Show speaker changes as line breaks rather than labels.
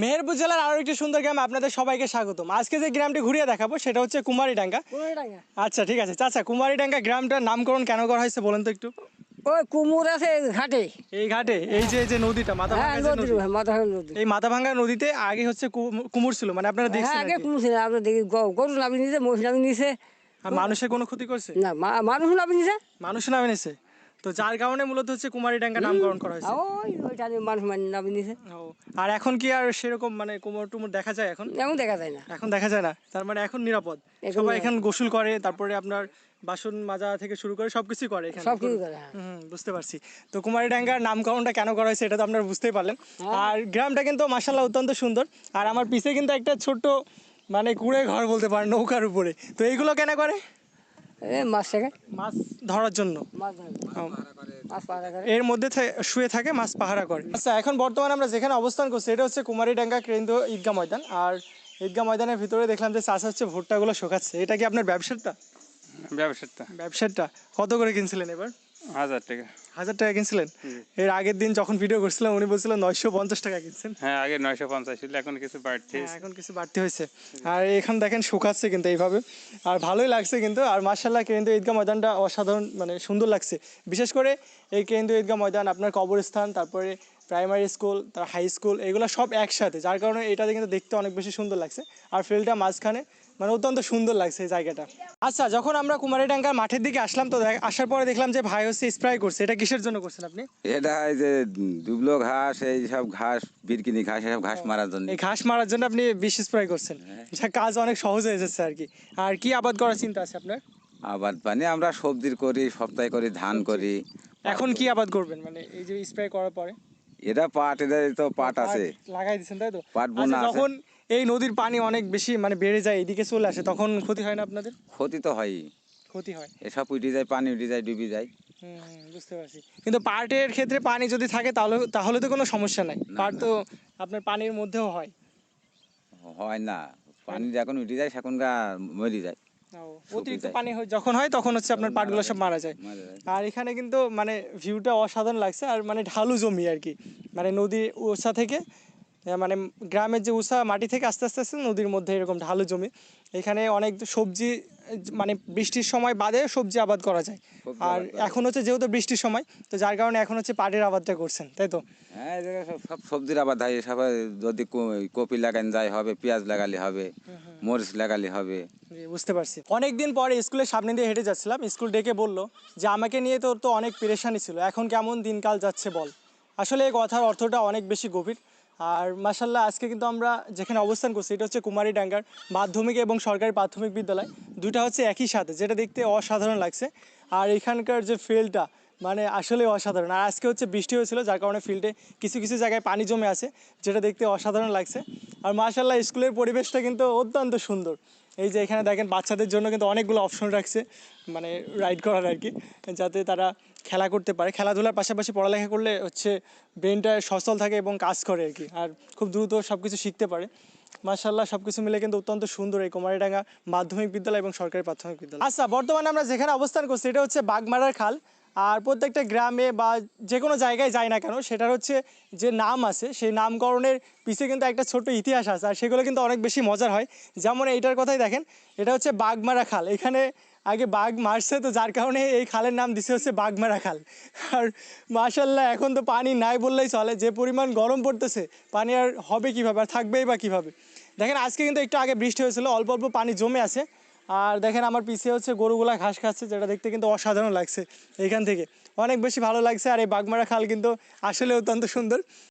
মেহেরপুর জেলার আরও একটি সুন্দর গ্রাম আপনাদের সবাইকে স্বাগতম। আজকে যে গ্রামটি ঘুরিয়ে দেখাবো সেটা হচ্ছে কুমারীডাঙ্গা। আচ্ছা ঠিক আছে। চাচা কুমারীডাঙ্গা গ্রামটার নামকরণ কেন করা হয়েছে বলেন তো একটু?
ওই কুমুর আছে ঘাটে।
এই ঘাটে? এই যে এই যে নদীটা মাথা
হ্যাঁ নদী।
এই মাথা ভাঙ্গা নদীতে আগে হচ্ছে কুমুর ছিল মানে আপনারা
হ্যাঁ
দেখছেন
আগে। কুমুর ছিল আমরা দেখি গরু নামি নিছে মহিষ নামি নিছে।
আর মানুষের কোনো ক্ষতি করছে?
না মানুষ নামি নিছে।
মানুষ নামে নিছে? তো যার কারণে মূলত হচ্ছে কুমারীডাঙ্গা নামকরণ করা হয়েছে।
ওই ওইটা মানুষ মানে নামি নিছে
ও, আর এখন কি আর সেরকম মানে কুমোর টুমোর দেখা যায় এখন?
এমন দেখা যায় না।
এখন দেখা যায় না। তার মানে এখন নিরাপদ। সবাই। এখানে গোসল করে তারপরে আপনার বাসন মাজা থেকে শুরু করে সবকিছু করে এখানে।
সব কিছু করে হ্যাঁ।
হুম বুঝতে পারছি। তো কুমারী কুমারীডাঙ্গার নামকরণটা কেন করা হয়েছে এটা তো আপনারা বুঝতেই পারলেন।
হ্যাঁ।
আর গ্রামটা কিন্তু মাসাল্লাহ অত্যন্ত সুন্দর। আর আমার পিছে কিন্তু একটা ছোট্ট মানে কুড়ে ঘর বলতে পারেন নৌকার উপরে। তো এইগুলো কেন করে?
মাছ থেকে?
মাছ ধরার জন্য।
করে।
এর মধ্যে শুয়ে থাকে মাছ পাহারা করে। আচ্ছা এখন বর্তমানে আমরা যেখানে অবস্থান করছি এটা হচ্ছে কুমারীডাঙ্গা কেন্দ্র ঈদগা ময়দান। আর ঈদগা ময়দানের ভিতরে দেখলাম যে চাষ হচ্ছে ভুট্টাগুলো শোকাচ্ছে। এটা কি আপনার ব্যবসাটা
ব্যবসাটা
ব্যবসাটা কত করে কিনছিলেন এবার?
হাজার টাকা।
হাজার টাকা কিনছিলেন? এর আগের দিন যখন ভিডিও করছিলাম উনি বলছিলেন নয়শো পঞ্চাশ টাকা কিনছেন।
হ্যাঁ আগে নয়শো পঞ্চাশ ছিল এখন কিছু বাড়ছে।
হ্যাঁ, এখন কিছু বাড়তি হয়েছে। আর এখন দেখেন শুকাচ্ছে কিন্তু এইভাবে। আর ভালোই লাগছে কিন্তু আর মার্শাল্লাহ কেন্দ্রীয় ঈদগাহ ময়দানটা অসাধারণ মানে সুন্দর লাগছে। বিশেষ করে এই কেন্দ্রীয় ঈদগাহ ময়দান আপনার কবরস্থান তারপরে প্রাইমারি স্কুল তার হাই স্কুল এগুলো সব একসাথে। যার কারণে এটাতে কিন্তু দেখতে অনেক বেশি সুন্দর লাগছে। আর ফিল্ডটা মাঝখানে মানে অত্যন্ত সুন্দর লাগছে এই জায়গাটা। আচ্ছা যখন আমরা কুমারীডাঙ্গার মাঠের দিকে আসলাম তো আসার পরে দেখলাম যে ভাই হচ্ছে স্প্রে করছে। এটা কিসের জন্য করছেন আপনি?
এটা এই যে দুবলো ঘাস এই সব ঘাস বিরকিনি ঘাস এসব ঘাস মারার জন্য।
এই ঘাস মারার জন্য আপনি বিষ স্প্রে করছেন। যা কাজ অনেক সহজ হয়ে যাচ্ছে আর কি। আর কি আবাদ করার চিন্তা আছে আপনার?
আবাদ মানে আমরা সবজির করি সপ্তাহে করি ধান করি।
এখন কি আবাদ করবেন? মানে এই যে স্প্রে করার পরে?
এটা পাট এদের তো পাট আছে।
লাগাই দিচ্ছেন তাই তো?
পাট বোনা
আচ্ছা,
আছে।
যখন এই নদীর পানি অনেক বেশি মানে বেড়ে যায় এদিকে চলে আসে তখন ক্ষতি হয় না আপনাদের?
ক্ষতি তো হয়ই।
ক্ষতি হয়।
এসব উঠে যায় পানি উঠে যায় ডুবে যায়।
বুঝতে পারছি। কিন্তু পাটের ক্ষেত্রে পানি যদি থাকে তাহলে তাহলে তো কোনো সমস্যা নাই। পাট তো আপনার পানির মধ্যেও হয়।
হয় না। পানি যখন উঠে যায় গা মরে যায়।
অতিরিক্ত পানি যখন হয় তখন হচ্ছে আপনার পাটগুলো সব মারা যায়। আর এখানে কিন্তু মানে ভিউটা অসাধারণ লাগছে আর মানে ঢালু জমি আর কি। মানে নদী উষা থেকে মানে গ্রামের যে উষা মাটি থেকে আস্তে আস্তে আস্তে নদীর মধ্যে এরকম ঢালু জমি। এখানে অনেক সবজি মানে বৃষ্টির সময় বাদে সবজি আবাদ করা যায়। আর এখন হচ্ছে যেহেতু বৃষ্টির সময় তো যার কারণে এখন হচ্ছে পাটের আবাদটা করছেন তাই তো?
হ্যাঁ সব সব সবজির আবাদ হয়। এসব যদি কপি লাগান যায় হবে পেঁয়াজ লাগালে হবে মরিচ লাগালে হবে।
বুঝতে পারছি। অনেকদিন পরে স্কুলের সামনে দিয়ে হেঁটে যাচ্ছিলাম। স্কুল ডেকে বলল যে আমাকে নিয়ে তোর তো অনেক পেরেশানি ছিল। এখন কেমন দিনকাল যাচ্ছে বল? আসলে এই কথার অর্থটা অনেক বেশি গভীর। আর মাসাল্লাহ আজকে কিন্তু আমরা যেখানে অবস্থান করছি, এটা হচ্ছে কুমারী ডাঙ্গার মাধ্যমিক এবং সরকারি প্রাথমিক বিদ্যালয়। দুটা হচ্ছে একই সাথে, যেটা দেখতে অসাধারণ লাগছে। আর এখানকার যে ফিল্ডটা মানে আসলে অসাধারণ। আর আজকে হচ্ছে বৃষ্টি হয়েছিল, যার কারণে ফিল্ডে কিছু কিছু জায়গায় পানি জমে আছে, যেটা দেখতে অসাধারণ লাগছে। আর মাসাল্লাহ স্কুলের পরিবেশটা কিন্তু অত্যন্ত সুন্দর। এই যে এখানে দেখেন বাচ্চাদের জন্য কিন্তু অনেকগুলো অপশন রাখছে মানে রাইড করার আর কি, যাতে তারা খেলা করতে পারে। খেলাধুলার পাশাপাশি পড়ালেখা করলে হচ্ছে ব্রেনটা সচল থাকে এবং কাজ করে আর কি, আর খুব দ্রুত সব কিছু শিখতে পারে। মাশাল্লাহ সব কিছু মিলে কিন্তু অত্যন্ত সুন্দর এই কুমারীডাঙ্গা মাধ্যমিক বিদ্যালয় এবং সরকারি প্রাথমিক বিদ্যালয়। আচ্ছা বর্তমানে আমরা যেখানে অবস্থান করছি, এটা হচ্ছে বাগমারার খাল। আর প্রত্যেকটা গ্রামে বা যে কোনো জায়গায় যায় না কেন, সেটার হচ্ছে যে নাম আছে, সেই নামকরণের পিছে কিন্তু একটা ছোট্ট ইতিহাস আছে, আর সেগুলো কিন্তু অনেক বেশি মজার হয়। যেমন এইটার কথাই দেখেন, এটা হচ্ছে বাঘমারা খাল। এখানে আগে বাঘ মারছে, তো যার কারণে এই খালের নাম দিছে হচ্ছে বাঘমারা খাল। আর মার্শাল্লাহ এখন তো পানি নাই বললেই চলে, যে পরিমাণ গরম পড়তেছে, পানি আর হবে কীভাবে, আর থাকবেই বা কীভাবে? দেখেন, আজকে কিন্তু একটু আগে বৃষ্টি হয়েছিল, অল্প অল্প পানি জমে আছে। আর দেখেন আমার পিছিয়ে হচ্ছে গরুগুলা ঘাস খাচ্ছে, যেটা দেখতে কিন্তু অসাধারণ লাগছে এখান থেকে। অনেক বেশি ভালো লাগছে আর এই বাগমারা খাল কিন্তু আসলে অত্যন্ত সুন্দর।